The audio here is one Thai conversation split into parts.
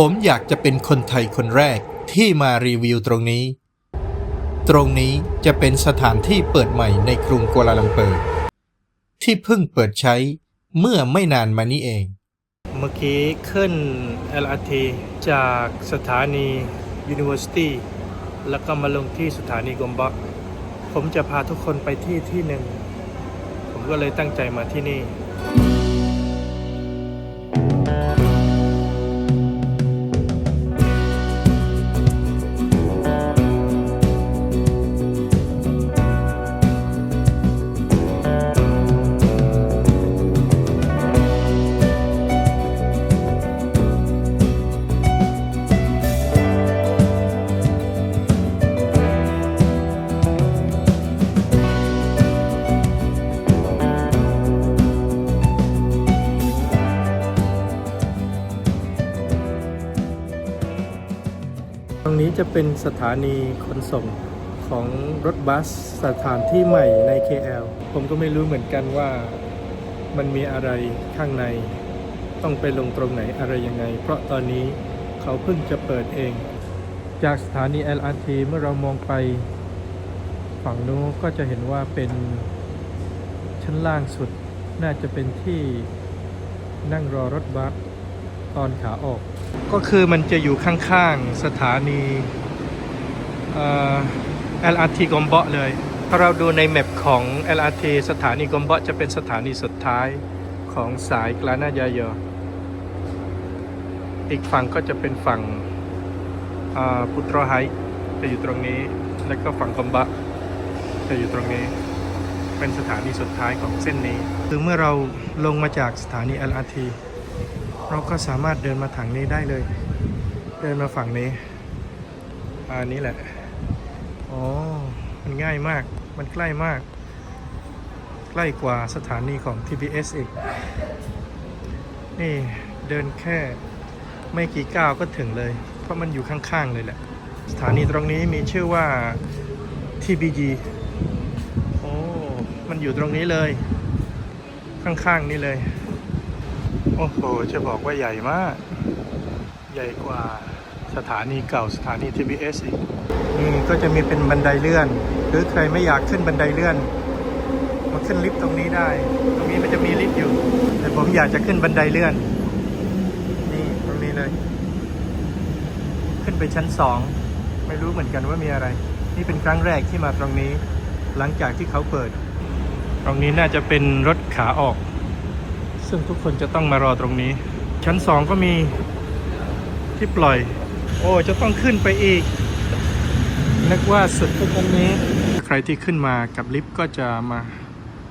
ผมอยากจะเป็นคนไทยคนแรกที่มารีวิวตรงนี้ ตรงนี้จะเป็นสถานที่เปิดใหม่ในกรุงกัวลาลัมเปอร์ ที่เพิ่งเปิดใช้เมื่อไม่นานมานี้เอง เมื่อกี้ขึ้น LRT จากสถานี University แล้วก็มาลงที่สถานีกมบักผมจะพาทุกคนไปที่ที่หนึ่ง ผมก็เลยตั้งใจมาที่นี่ เป็นสถานีขนส่งของรถบัสสถานที่ใหม่ใน KL ผมก็ไม่รู้เหมือนกันว่ามันมีอะไรข้างใน ต้องไปลงตรงไหนอะไรยังไง เพราะตอนนี้เขาเพิ่งจะเปิดเอง จากสถานี LRT เมื่อเรามองไปฝั่งนู้นก็จะเห็นว่าเป็นชั้นล่างสุดน่าจะเป็นที่นั่งรอรถบัสตอนขาออก ก็คือมันจะอยู่ข้างๆสถานี LRT กอมเบาะเลย ถ้าเราดูในแมปของ LRT สถานีกอมเบาะจะเป็นสถานีสุดท้ายของสายกลานายายออีกฝั่งก็จะเป็นฝั่งพุตรไฮจะอยู่ตรงนี้ แล้วก็ฝั่งกอมบะ จะอยู่ตรงนี้ เป็นสถานีสุดท้ายของเส้นนี้ คือเมื่อเราลงมาจากสถานี LRT เราก็สามารถเดินมาทางนี้ได้เลย เดินมาฝั่งนี้ อันนี้แหละ อ๋อ มันง่ายมาก มันใกล้มาก ใกล้กว่าสถานีของ TBS อีก นี่เดินแค่ไม่กี่ก้าวก็ถึงเลย เพราะมันอยู่ข้างๆเลยแหละ สถานีตรงนี้มีชื่อว่า TBG โอ้ มันอยู่ตรงนี้เลย ข้างๆ นี่เลย โอ้โห จะบอกว่าใหญ่มาก ใหญ่กว่าสถานีเก่าสถานี TBS อีก นี่ก็จะมีเป็นบันไดเลื่อน หรือใครไม่อยากขึ้นบันไดเลื่อนมาขึ้นลิฟต์ตรงนี้ได้ ตรงนี้มันจะมีลิฟต์อยู่ แต่ผมอยากจะขึ้นบันไดเลื่อน นี่ตรงนี้เลย ขึ้นไปชั้นสองไม่รู้เหมือนกันว่ามีอะไร นี่เป็นครั้งแรกที่มาตรงนี้ หลังจากที่เขาเปิด ตรงนี้น่าจะเป็นรถขาออก ซึ่งทุกคนจะต้องมารอตรงนี้ ชั้นสองก็มีที่ปล่อย โอ้จะต้องขึ้นไปอีก นึกว่าสุดแค่ชั้นนี้ ใครที่ขึ้นมากับลิฟต์ก็จะมา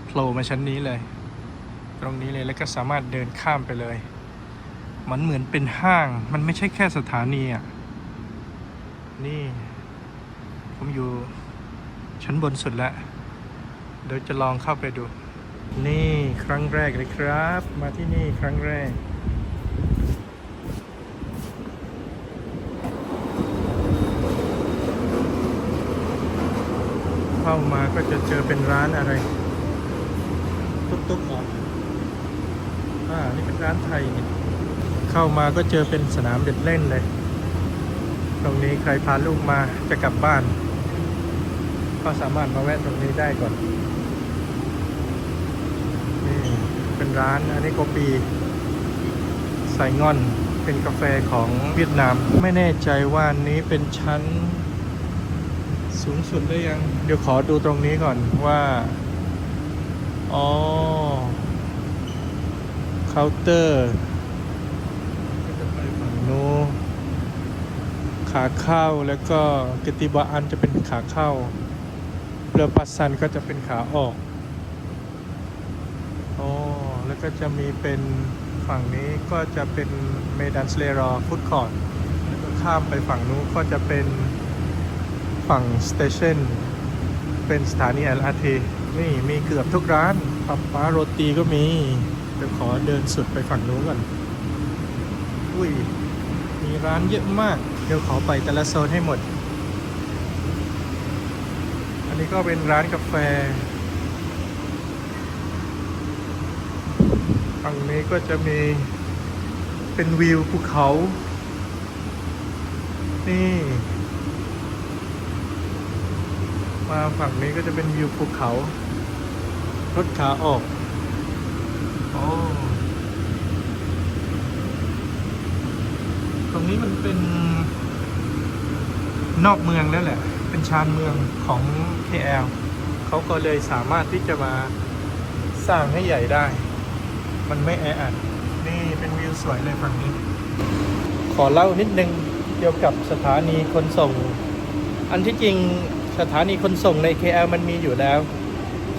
โผล่มาชั้นนี้เลย ตรงนี้เลยแล้วก็สามารถเดินข้ามไปเลย มันเหมือนเป็นห้าง มันไม่ใช่แค่สถานีอะ นี่ ผมอยู่ชั้นบนสุดแล้ว เดี๋ยวจะลองเข้าไปดู นี่ครั้งแรกเลยครับ มาที่นี่ครั้งแรก เข้ามาก็จะเจอเป็นร้านอะไร ตุ๊กตุ๊กเหรออ่า นี่เป็นร้านไทยนี่เข้ามาก็เจอเป็นสนามเด็กเล่นเลย ตรงนี้ใครพาลูกมาจะกลับบ้าน ก็สามารถมาแวะตรงนี้ได้ก่อนนี่เป็นร้านอันนี้โกปีไซงอนเป็นกาแฟของเวียดนาม ไม่แน่ใจว่าอันนี้เป็นชั้น สูงสุดได้ยัง เดี๋ยวขอดูตรงนี้ก่อนว่า อ๋อ เคาน์เตอร์ก็จะไปฝั่งนู้นขาเข้าแล้วก็กติบาอันจะเป็นขาเข้าเรือปัสสันก็จะเป็นขาออกอ๋อแล้วก็จะมีเป็นฝั่งนี้ก็จะเป็นเมดันสเลรอฟุตคอร์ดแล้วก็ข้ามไปฝั่งนู้นก็จะเป็น ฝั่งสเตชันเป็นสถานี LRT นี่มีเกือบทุกร้านปับป้าโรตีก็มีเดี๋ยวขอเดินสุดไปฝั่งนู้นก่อน อุ้ย มีร้านเยอะมาก เดี๋ยวขอไปแต่ละโซนให้หมด อันนี้ก็เป็นร้านกาแฟ ฝั่งนี้ก็จะมีเป็นวิวภูเขา นี่ มาฝั่งนี้ก็จะเป็นวิวภูเขา รถขาออกโอ้ตรงนี้มันเป็นนอกเมืองแล้วแหละ เป็นชานเมืองของ KL เขาก็เลยสามารถที่จะมาสร้างให้ใหญ่ได้ มันไม่แออัด นี่เป็นวิวสวยเลยฝั่งนี้ ขอเล่านิดนึงเกี่ยวกับสถานีขนส่ง อันที่จริง สถานีขนส่งใน KL มันมีอยู่แล้ว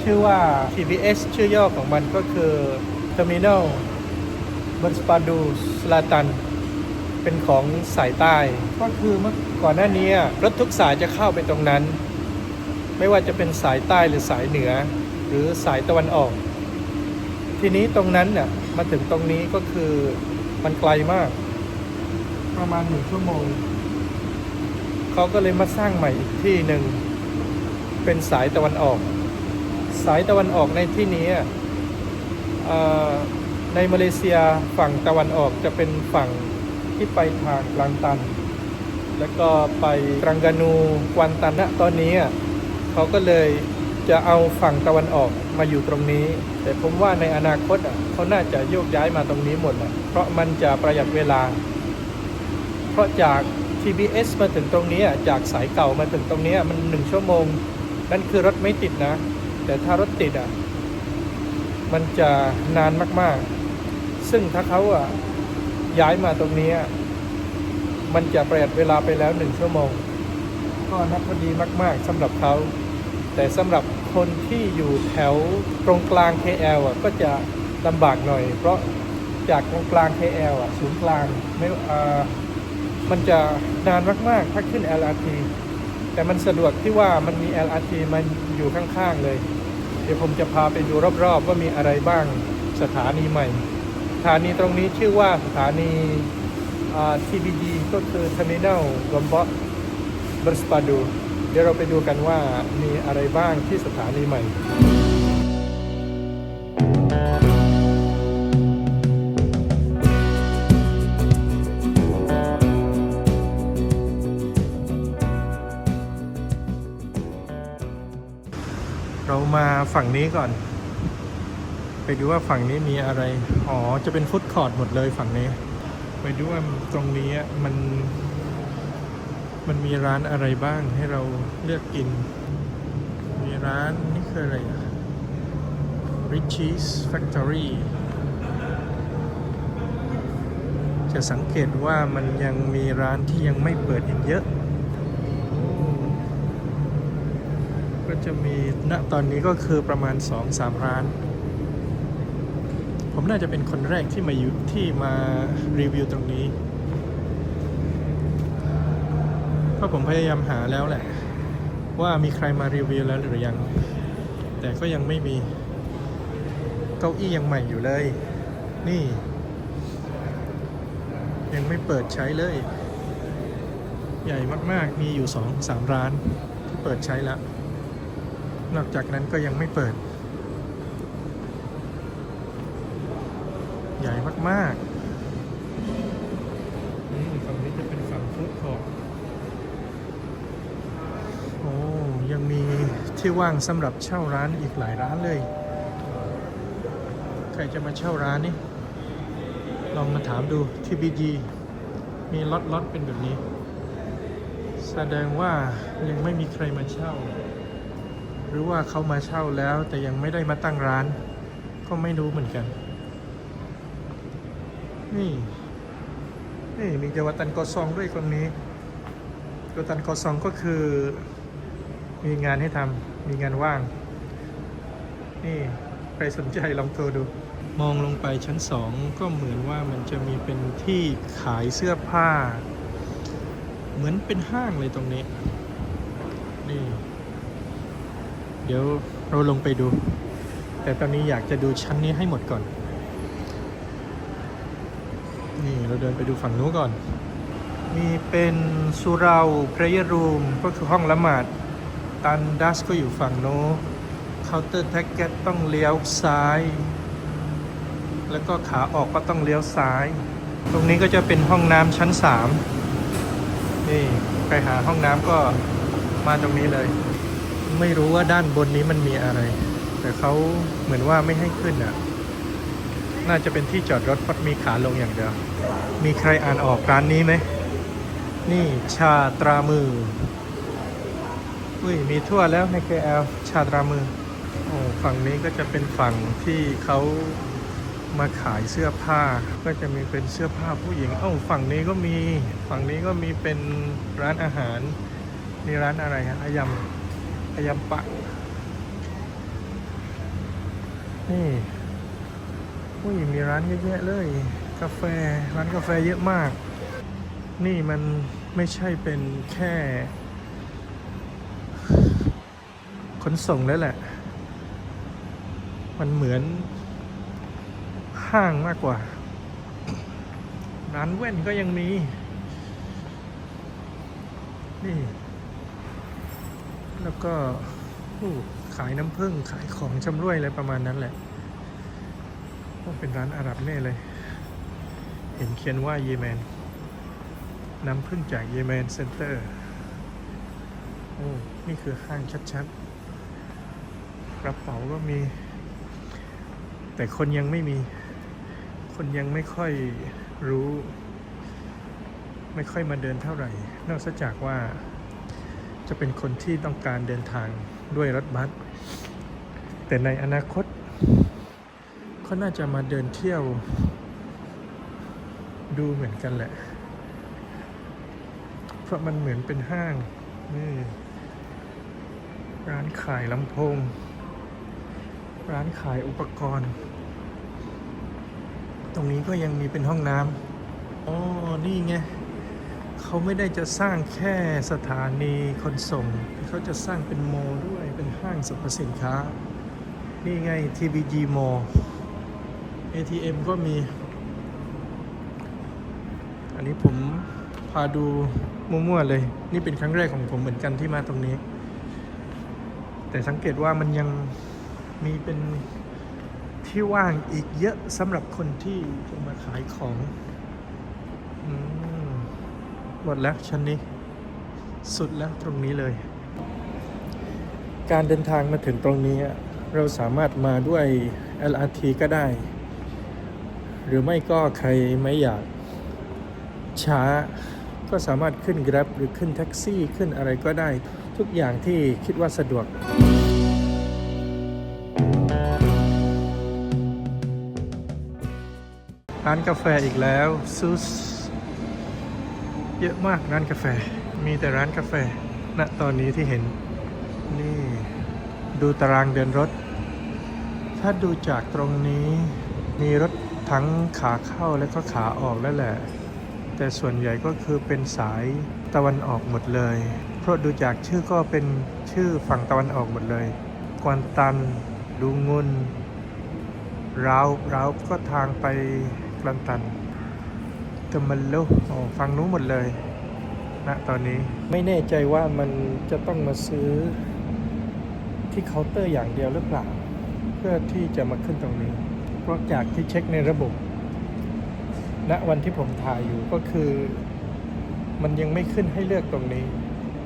ชื่อว่า TBS ชื่อย่อของมันก็คือ Terminal b e r s p a d u s l a t a n เป็นของสายใต้ ก็คือเมื่อก่อนหน้านี้รถทุกสายจะเข้าไปตรงนั้น ไม่ว่าจะเป็นสายใต้หรือสายเหนือ หรือสายตะวันออก ทีนี้ตรงนั้นเนี่ยมาถึงตรงนี้ก็คือมันไกลมาก ประมาณหนึ่งชั่วโมง เขาก็เลยมาสร้างใหม่อีกที่หนึ่งเป็นสายตะวันออก สายตะวันออกในที่นี้ในมาเลเซียฝั่งตะวันออกจะเป็นฝั่งที่ไปทางกลางตัน แล้วก็ไปตรังกานูกวันตันนะตอนนี้เขาก็เลยจะเอาฝั่งตะวันออกมาอยู่ตรงนี้ แต่ผมว่าในอนาคตเขาน่าจะโยกย้ายมาตรงนี้หมดเพราะมันจะประหยัดเวลา เพราะจาก TBS มาถึงตรงนี้จากสายเก่ามาถึงตรงนี้มันหนึ่งชั่วโมง นั่นคือรถไม่ติดนะ แต่ถ้ารถติดอะ มันจะนานมากๆ ซึ่งถ้าเขาอะย้ายมาตรงนี้ มันจะประหยัดเวลาไปแล้วหนึ่งชั่วโมง ก็นับพอดีมากๆสำหรับเขาแต่สำหรับคนที่อยู่แถวตรงกลาง KL อะก็จะลำบากหน่อย เพราะจากตรงกลาง KL อะศูนย์กลางไม่อ่า มันจะนานมากๆ ถ้าขึ้น LRT แต่มันสะดวกที่ว่ามันมี LRT มันอยู่ข้างๆเลย เดี๋ยวผมจะพาไปดูรอบๆ ว่ามีอะไรบ้างสถานีใหม่ สถานีตรงนี้ชื่อว่าสถานี TBD ก็คือ Terminal g o m b o k b e r s p a d u เดี๋ยวเราไปดูกันว่ามีอะไรบ้างที่สถานีใหม่ ฝั่งนี้ก่อน ไปดูว่าฝั่งนี้มีอะไร อ๋อ จะเป็นฟุตคอร์ทหมดเลยฝั่งนี้ ไปดูว่าตรงนี้มัน มันมีร้านอะไรบ้างให้เราเลือกกิน มีร้านนี่คืออะไรอะ Richie's Factory จะสังเกตว่ามันยังมีร้านที่ยังไม่เปิดอีกเยอะ ก็จะมีณตอนนี้ก็คือประมาณ 2-3 ร้าน ผมน่าจะเป็นคนแรกที่มาอยู่ที่มารีวิวตรงนี้เพราะผมพยายามหาแล้วแหละ ว่ามีใครมารีวิวแล้วหรือยัง แต่ก็ยังไม่มีเก้าอี้ยังใหม่อยู่เลย นี่ ยังไม่เปิดใช้เลย ใหญ่มากๆมีอยู่สองสามร้านที่เปิดใช้แล้ว นอกจากนั้นก็ยังไม่เปิด ใหญ่มากๆ นี่ฝั่งนี้จะเป็นฝั่งฟู้ดคอร์ทโอ้ยังมีที่ว่างสำหรับเช่าร้านอีกหลายร้านเลย ใครจะมาเช่าร้านนี่ลองมาถามดูที่บีจีมีล็อตล็อตเป็นแบบนี้ แสดงว่ายังไม่มีใครมาเช่าห รือว่าเขามาเช่าแล้วแต่ยังไม่ได้มาตั้งร้าน ก็ไม่รู้เหมือนกัน นี่ นี่มีเจาวตันกอซองด้วยตรงนี้เจาวตันกอซองก็คือ มีงานให้ทำมีงานว่าง นี่ใครสนใจลองโทรดู มองลงไปชั้นสองก็เหมือนว่ามันจะมีเป็นที่ขายเสื้อผ้า เหมือนเป็นห้างเลยตรงนี้ นี่ เดี๋ยวเราลงไปดู แต่ตอนนี้อยากจะดูชั้นนี้ให้หมดก่อน นี่เราเดินไปดูฝั่งนู้นก่อน มีเป็นสุราเพรเยอร์รูมก็คือห้องละหมาด ตันดัสก็อยู่ฝั่งโน้เคาน์เตอร์แท็กเก็ตต้องเลี้ยวซ้าย แล้วก็ขาออกก็ต้องเลี้ยวซ้าย ตรงนี้ก็จะเป็นห้องน้ำชั้น3มีนี่ ไปหาห้องน้ำก็มาตรงนี้เลย ไม่รู้ว่าด้านบนนี้มันมีอะไร แต่เขาเหมือนว่าไม่ให้ขึ้นอะ น่าจะเป็นที่จอดรถเพราะมีขาลงอย่างเดียว มีใครอ่านออกร้านนี้ไหม นี่ชาตรามือ อุ้ยมีทั่วแล้วใน KL ชาตรามือ โอ้ฝั่งนี้ก็จะเป็นฝั่งที่เขามาขายเสื้อผ้าก็จะมีเป็นเสื้อผ้าผู้หญิง เอ้าฝั่งนี้ก็มี ฝั่งนี้ก็มีเป็นร้านอาหารนี่ร้านอะไรฮะอายำ อายำปะ นี่อุ้ยมีร้านเยอะแยะเลย กาแฟร้านกาแฟเยอะมาก นี่มันไม่ใช่เป็นแค่ ขนส่งแล้วแหละ มันเหมือนห้างมากกว่า ร้านแว่นก็ยังมี นี่ แล้วก็อู้ขายน้ำผึ้งขายของชำร่วยอะไรประมาณนั้นแหละต้องเป็นร้านอาหรับแน่เลย เห็นเขียนว่าเยเมน น้ำผึ้งจากเยเมนเซ็นเตอร์ โอ้ นี่คือห้างชัดๆ กระเป๋าก็มี แต่คนยังไม่มี คนยังไม่ค่อยรู้ ไม่ค่อยมาเดินเท่าไหร่ นอกจากว่า จะเป็นคนที่ต้องการเดินทางด้วยรถบัส แต่ในอนาคตเขาน่าจะมาเดินเที่ยว ดูเหมือนกันแหละ เพราะมันเหมือนเป็นห้างนี่ร้านขายลำโพง ร้านขายอุปกรณ์ ตรงนี้ก็ยังมีเป็นห้องน้ำอ๋อนี่ไง เขาไม่ได้จะสร้างแค่สถานีขนส่ง เขาจะสร้างเป็นโมด้วยเป็นห้างสรรพสินค้า นี่ไง TBG Mall ATM ก็มี อันนี้ผมพาดูมั่วๆเลย นี่เป็นครั้งแรกของผมเหมือนกันที่มาตรงนี้ แต่สังเกตว่ามันยังมีเป็นที่ว่างอีกเยอะสำหรับคนที่จะมาขายของอม หมดแล้วชั้นนี้ สุดแล้วตรงนี้เลย การเดินทางมาถึงตรงนี้ เราสามารถมาด้วย LRT ก็ได้ หรือไม่ก็ใครไม่อยากช้า ก็สามารถขึ้น Grab หรือขึ้นแท็กซี่ขึ้นอะไรก็ได้ ทุกอย่างที่คิดว่าสะดวกร้านกาแฟอีกแล้วซูส เยอะมากร้านกาแฟ มีแต่ร้านกาแฟณตอนนี้ที่เห็น นี่ดูตารางเดินรถ ถ้าดูจากตรงนี้มีรถทั้งขาเข้าและก็ขาออกแล้วแหละ แต่ส่วนใหญ่ก็คือเป็นสายตะวันออกหมดเลย เพราะดูจากชื่อก็เป็นชื่อฝั่งตะวันออกหมดเลย กวนตัน ดูงุนราวราวก็ทางไปกลันตัน ตมันโลโอ้ฟังนู้นหมดเลยณตอนนี้ไม่แน่ใจว่ามันจะต้องมาซื้อที่เคาน์เตอร์อย่างเดียวหรือเปล่า เพื่อที่จะมาขึ้นตรงนี้ เพราะจากที่เช็คในระบบณวันที่ผมถ่ายอยู่ก็คือ มันยังไม่ขึ้นให้เลือกตรงนี้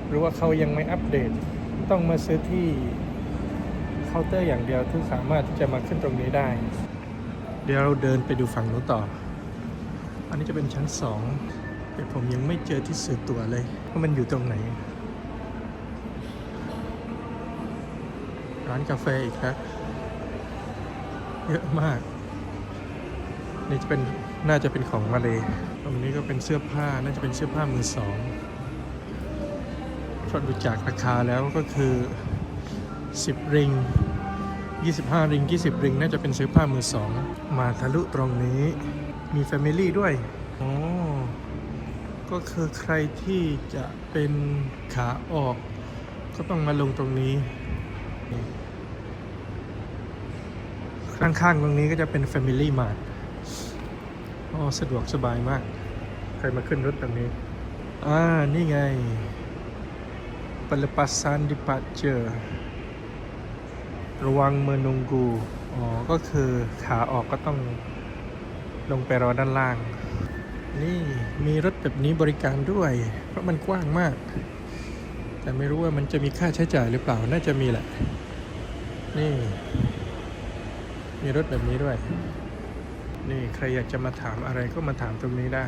หรือว่าเขายังไม่อัปเดต ต้องมาซื้อที่เคาน์เตอร์อย่างเดียวที่สามารถที่จะมาขึ้นตรงนี้ได้ เดี๋ยวเราเดินไปดูฝั่งนู้นต่อ อันนี้จะเป็นชั้นสองแต่ผมยังไม่เจอที่สื่อตัวเลยว่ามันอยู่ตรงไหน ร้านกาแฟอีกแล้วเยอะมาก นี่จะเป็นน่าจะเป็นของมาเลยตรงนี้ก็เป็นเสื้อผ้าน่าจะเป็นเสื้อผ้ามือสองพราดูจากราคาแล้วก็คือ 10 ริง 25 ริง 20 ริง น่าจะเป็นเสื้อผ้ามือสอง มาทะลุตรงนี้ มีแฟมิลี่ด้วยอ๋อก็คือใครที่จะเป็นขาออก ก็ต้องมาลงตรงนี้ ข้างๆตรงนี้ก็จะเป็น Family Mart อ๋อสะดวกสบายมาก ใครมาขึ้นรถตรงนี้ อ่า นี่ไง Pelepasan Departure ระวังเมอร์นงกู อ๋อ ก็คือขาออกก็ต้อง ลงไปรอด้านล่าง นี่มีรถแบบนี้บริการด้วย เพราะมันกว้างมาก แต่ไม่รู้ว่ามันจะมีค่าใช้จ่ายหรือเปล่า น่าจะมีแหละ นี่ มีรถแบบนี้ด้วย นี่ใครอยากจะมาถามอะไรก็มาถามตรงนี้ได้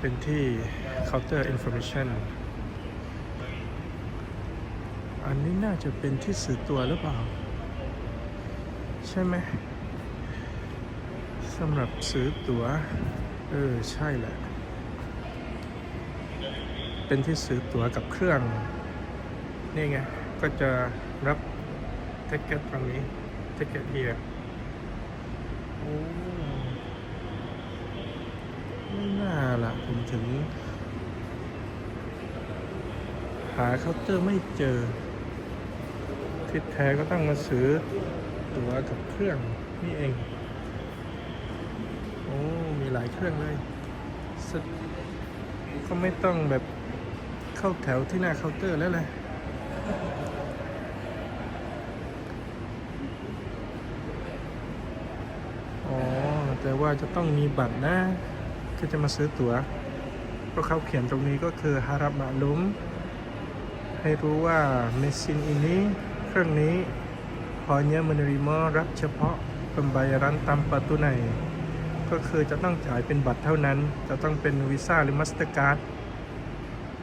เป็นที่ counter information อันนี้น่าจะเป็นที่สื่อตัวหรือเปล่า ใช่ไหม สำหรับซื้อตัว๋ว เออ ใช่แหละ เป็นที่ซื้อตั๋วกับเครื่อง นี่ไง ก็จะรับเทคเก็ตตรงนี้เทคเก็ตเฮียโอ้ไม่น่าล่ะผมถึง หาเคาน์เตอร์ไม่เจอ ที่แท้ก็ต้องมาซื้อตั๋วกับเครื่องนี่เอง หลายเครื่องเลย ก็ไม่ต้องแบบเข้าแถวที่หน้าเคาน์เตอร์แล้วแหละอ๋อ แต่ว่าจะต้องมีบัตรนะคือจะมาซื้อตั๋วเพราะเขาเขียนตรงนี้ก็คือฮารับมาลุม ให้รู้ว่าเมชินอินี้เครื่องนี้ hanya menerima รับเฉพาะ pembayaran tanpa tunai ก็คือจะต้องจ่ายเป็นบัตรเท่านั้น จะต้องเป็นวีซ่าหรือ Mastercard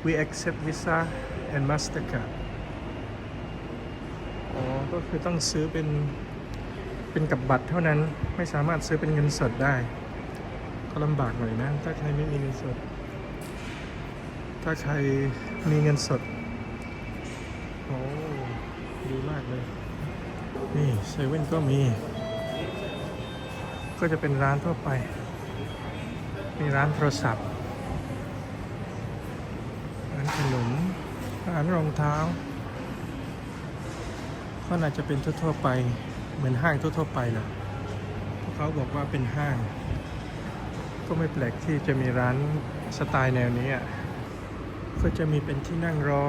we accept Visa and Mastercard อ๋อ ก็คือต้องซื้อเป็น เป็นกับบัตรเท่านั้น ไม่สามารถซื้อเป็นเงินสดได้ ก็ลำบากหน่อยนะ ถ้าใครไม่มีเงินสด ถ้าใครมีเงินสด โอ้ ดีมากเลย นี่เซเว่นก็มี ก็จะเป็นร้านทั่วไป มีร้านโทรศัพท์ ร้านขนม ร้านรองเท้า ก็น่าจะเป็นทั่วๆไป เหมือนห้างทั่วๆไปแหละพราะเขาบอกว่าเป็นห้าง ก็ไม่แปลกที่จะมีร้านสไตล์แนวนี้อะ ก็จะมีเป็นที่นั่งรอ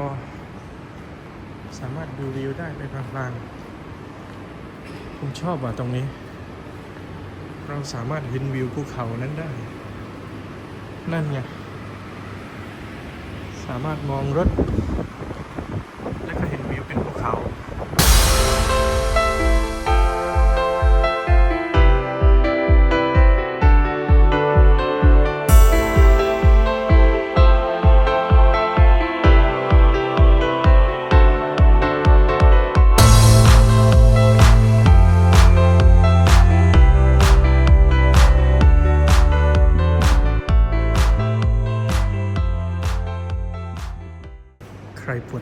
สามารถดูวิวได้ไปพลางๆ ผมชอบว่ะตรงนี้ เราสามารถเห็นวิวภูเขานั้นได้ นั่นไง สามารถมองรถ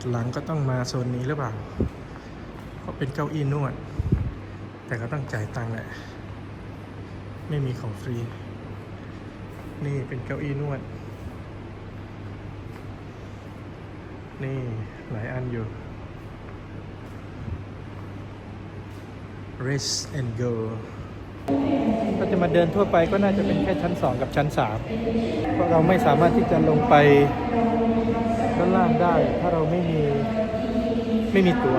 ดหลังก็ต้องมาโซนนี้หรือเปล่า เพราะเป็นเก้าอี้นวด แต่ก็ต้องจ่ายตังค์แหละ ไม่มีของฟรี นี่เป็นเก้าอี้นวด นี่หลายอันอยู่ rest and go ถ้าจะมาเดินทั่วไปก็น่าจะเป็นแค่ชั้น 2 กับชั้น 3 เพราะเราไม่สามารถที่จะลงไป ด้านล่างได้ ถ้าเราไม่มีไม่มีตัว๋ว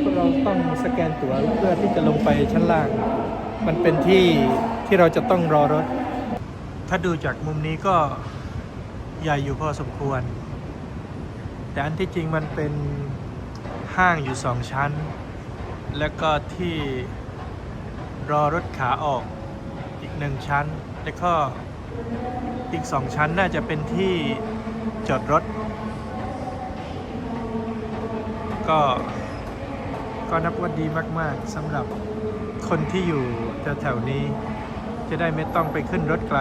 พวกเราต้องสแกนตั๋วเพื่อที่จะลงไปชั้นล่าง มันเป็นที่ที่เราจะต้องรอรถ ถ้าดูจากมุมนี้ก็ใหญ่อยู่พอสมควร แต่อันที่จริงมันเป็นห้างอยู่สองชั้น แล้วก็ที่รอรถขาออกอีกหนึ่งชั้น แล้วก็อีกสองชั้นน่าจะเป็นที่จอดรถ ก็ก็นับว่าดีมาก ๆสำหรับคนที่อยู่แถวๆนี้ จะได้ไม่ต้องไปขึ้นรถไกล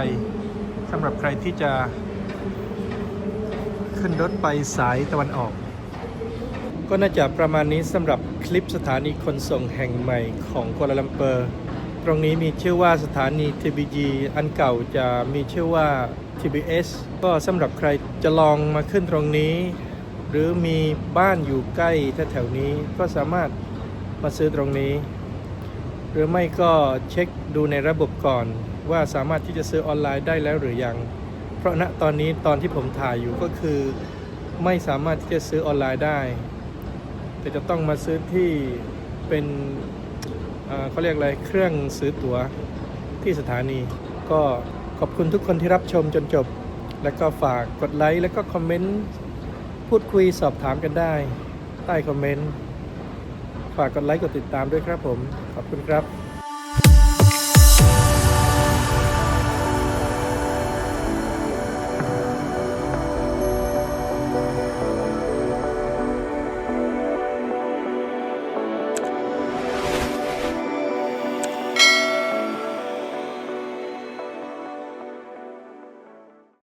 สำหรับใครที่จะ ขึ้นรถไปสายตะวันออก ก็น่าจะประมาณนี้สำหรับคลิปสถานีขนส่งแห่งใหม่ของกัวลาลัมเปอร์ ตรงนี้มีชื่อว่าสถานี TBG อันเก่าจะมีชื่อว่า TBS ก็สำหรับใครจะลองมาขึ้นตรงนี้ หรือมีบ้านอยู่ใกล้แถวๆนี้ก็สามารถมาซื้อตรงนี้ หรือไม่ก็เช็คดูในระบบก่อน ว่าสามารถที่จะซื้อออนไลน์ได้แล้วหรือยัง เพราะณตอนนี้ตอนที่ผมถ่ายอยู่ก็คือ ไม่สามารถที่จะซื้อออนไลน์ได้ แต่จะต้องมาซื้อที่เป็นอ่าเขาเรียกอะไรเครื่องซื้อตั๋วที่สถานี ก็ขอบคุณทุกคนที่รับชมจนจบ แล้วก็ฝากกดไลค์แล้วก็คอมเมนต์ พูดคุยสอบถามกันได้ ใต้คอมเมนต์ ฝากกดไลค์กดติดตามด้วยครับผม ขอบคุณครับ